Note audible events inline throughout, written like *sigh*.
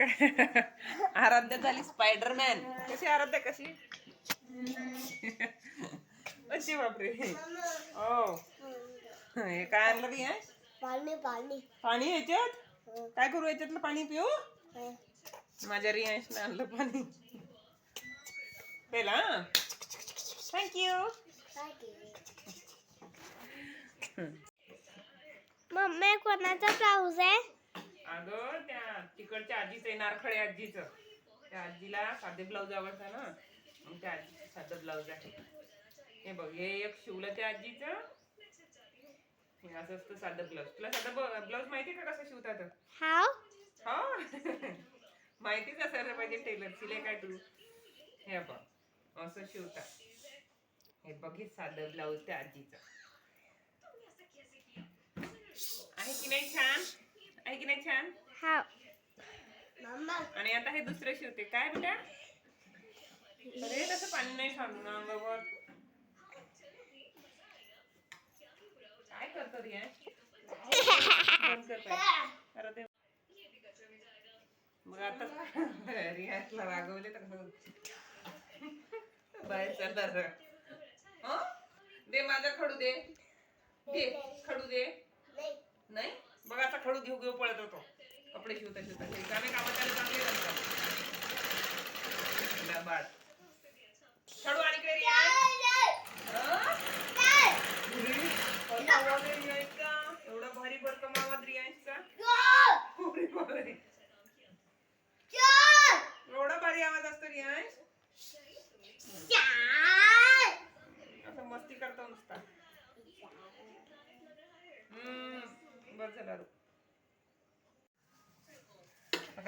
*laughs* आराध्या झाली स्पायडरमॅन. कशी आराध्या कशी? *laughs* अशी बापरे. हो. हे काय आणलं रे पाणी पाणी. पाणी याच्यात काय करू याच्यातलं पाणी पिऊ? माझ्या रियांशने आणलं पाणी. पेला थँक्यू मम्मी कोणाचा ब्लाऊज आहे? अगं त्या तिकडच्या आजीचं आहे नारखडे आजीचं. त्या आजीला साधे ब्लाऊज आवडतं ना. मग त्या आजीचं साधं ब्लाऊज आहे. हे बघ हे एक शिवलं त्या आजीचं. हे असं असतं साधं ब्लाऊज. तुला साधं ब्लाऊज माहिती का कसं शिवतात? हाव? हो. *laughs* माहितीच असायला पाहिजे टेलर शिले काय तू? हे बघ असं शिवतात. हे बघ हे साधं ब्लाऊज त्या आजीचं. आहे की नाही छान? की नाही छान? मम्मा आणि आता हे दुसरं शिवते. काय बेटा? अरे तसं पाणी नाही सांडू ना अंगावर काय करतो रिया? बंद कर पाय. अरे ते मग आता *laughs* रियाला रागवले तर बाहेर चालणार हं? दे माझा खडू दे. दे खडू दे. नाही? मग आता खडू घेऊ घेऊ पळत होतो. कपडे शिवता शिवता रिकामे कामं त्याला चांगले बाळ खडू आणि काय रिया हं? अरे, कसा आवाज आहे रियाचा? एवढा भारी भरकम आवाज रियाचा अरे बापरे. एवढा भारी आवाज असतो रियांश असं मस्ती करतो नुसता हम्म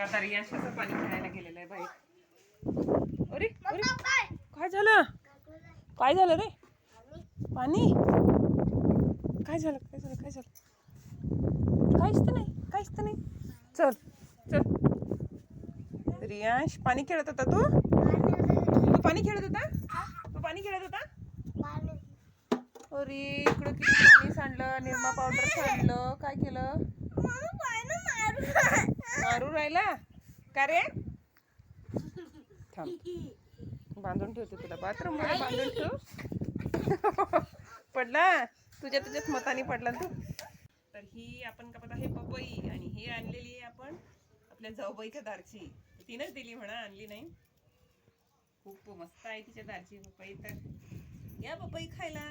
आता रियांशाचं पाणी खेळायला गेलेलं आहे बाई. अरे अरे काय झालं? काय झालं रे? पाणी? काय झालं काय झालं काय झालं? काहीच तर नाही काहीच तर नाही. चल चल. रियांश पाणी खेळत होता तू? तू पाणी खेळत होता? तू पाणी खेळत होता? अरे इकडं किती पाणी सांडलं निरमा पावडर सांडलं काय केलं? मारू राहिला? का रे? थांब. बांधून ठेवते तुला. बाथरूममध्ये बांधून ठेव. *laughs* पडला? तुझ्या तुझ्याच मताने पडला तू? तर ही आपण का पता हे पपई आणि ही आणलेली आहे आपण. आपल्या जाऊबाईच्या दारची. तिनंच दिली म्हणा आणली नाही. खूप मस्त आहे तिच्या दारची पपई. तर या पपई खायला.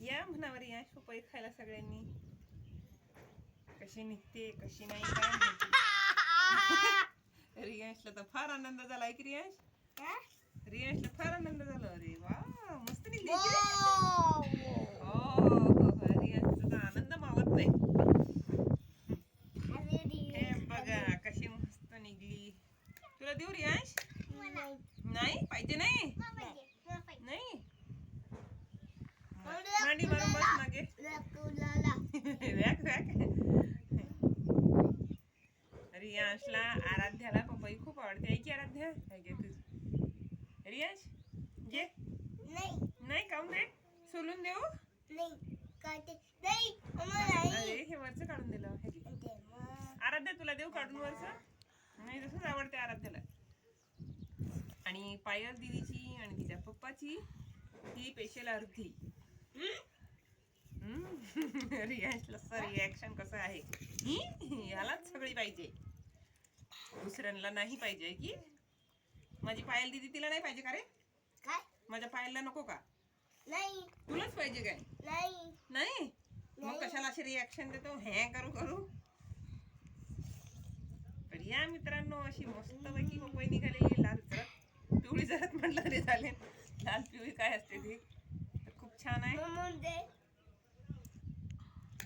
या म्हणावर या पपई खायला सगळ्यांनी. कशी निघते कशी नाही काय. रियांशला तर फार आनंद झाला की रियांश. रियांशला फार आनंद झाला. अरे वा मस्त निघली की रे. हो हो, हो. रियांशचा तर आनंद मावत नाही हे बघा कशी मस्त निघली तुला देऊ रियांश नाही पाहिजे नाही नाही मांडी मारून बस मागे वॅक वॅक रियांशला आराध्याला पपई खूप आवडते. आहे की आराध्या. आहे घे तू. रियांश घे. नाही. काऊन रे सोलून देऊ? अरे हे वरचं काढून दिलं. आराध्या तुला देऊ काढून वरचं? नाही तसंच आवडते आराध्याला. आणि पायल दिदीची आणि तिच्या पप्पाची ही स्पेशल अर्धी. *laughs* रिॲक्शन कसं आहे? यालाच सगळी पाहिजे. दुसऱ्यांना नाही पाहिजे की? माझी पायल दिदी तिला नाही पाहिजे का रे? माझ्या पायलला नको का? तुलाच पाहिजे काय? नाही. मग कशाला अशी रिॲक्शन देतो? हे करू करू. तर या मित्रांनो अशी मस्तपैकी पपई निघालेली लाल जरत पिवळी जरत म्हटलं तरी चालेल. लाल पिवळी काय असते ती? तर खूप छान आहे.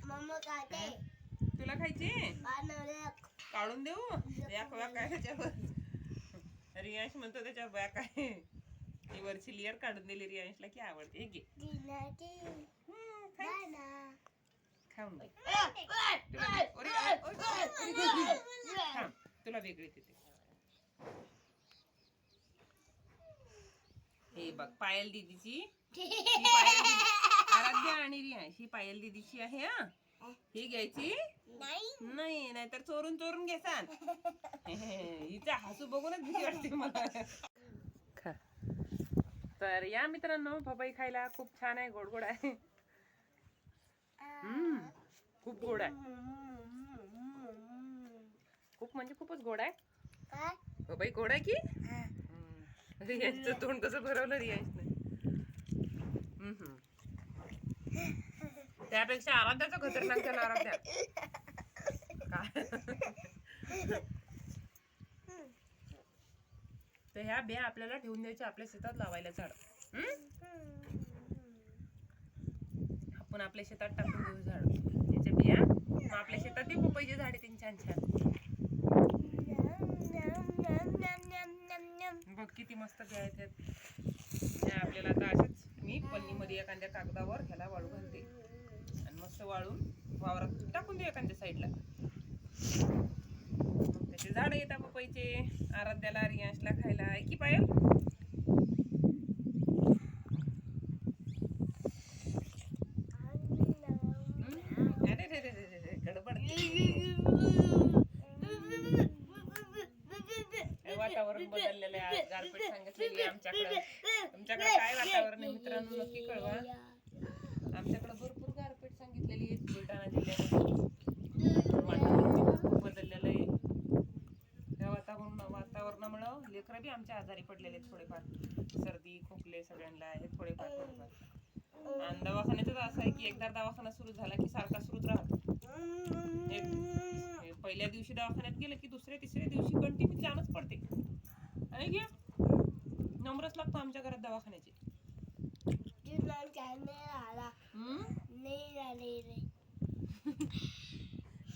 मम्मा काय तुला खायची? काढून देऊ? या खोया आहे त्याच्यावर? रियांश म्हणतो त्याच्यावर बॅक आहे ही वरची लेअर काढून दिली रियांशला की आवडते. घे. खाऊन तुला वेगळी तिथे हे बघ पायल दीदीची. पायल आराध्या आणि रियांश ही पायल दीदीची आहे हा. ही घ्यायची? नाही नाही नाहीतर चोरून चोरून घेसान *laughs* हिचा हसू बघूनच भीती वाटते मला. खा. तर या मित्रांनो पपई खायला खूप छान आहे गोड गोड आहे. हम्म, खूप गोड आहे. खूप म्हणजे खूपच गोड आहे. पपई गोड आहे की. रियांशचं तोंड कसं भरवलं रियांशने हम्म. त्यापेक्षा आराध्याचं खतरनाक झाला आराध्या. काय तर ह्या बिया आपल्याला ठेवून द्यायच्या आपल्या शेतात लावायला झाड. आपण आपल्या शेतात टाकून देऊ झाड. त्याच्या बिया. मग आपल्या शेतात देऊ पपईचे झाड येतील छान छान. बघ किती मस्त बिया आहेत. आपल्याला आता अशाच मी पल्लीमध्ये एखाद्या कागदावर ह्याला वाळू घालते. असं वाळून वावरात टाकून देऊ एखाद्या साईडला. त्याचे झाड येतात पपईचे आराध्याला रियांशला खायला. आहे की पायल? वातावरण बदललेलं आहे. गारपीट सांगितलेली आमच्याकडे. तुमच्याकडे काय वातावरण आहे मित्रांनो? नक्की कळवा आमच्याकडे भरपूर गारपीट सांगितलेली आहे बुलढाणा जिल्ह्यामध्ये वातावरण खूप बदललेलं आहे त्या वातावरण वातावरणामुळं लेकरं बी आमच्या आजारी पडलेले आहेत थोडेफार. सर्दी खोकले सगळ्यांना आहेत थोडेफार थोडेफार. आणि दवाखान्याचं असं आहे की एकदा दवाखाना सुरू झाला की सारखा सुरूच राहतो. पहिल्या दिवशी दवाखान्यात गेलं की दुसऱ्या तिसऱ्या दिवशी कंटिन्यू जाणच पडते. आणि की नंबरच लागतो आमच्या घरात दवाखान्याचे.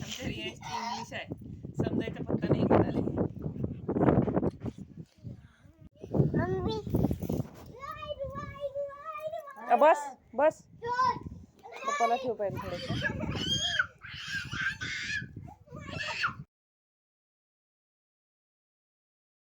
आमच्या इंग्लिश आहे. समजायचं पत्ता नाही बस बस. पप्पाला ठेव पाहिजे थोडंसं.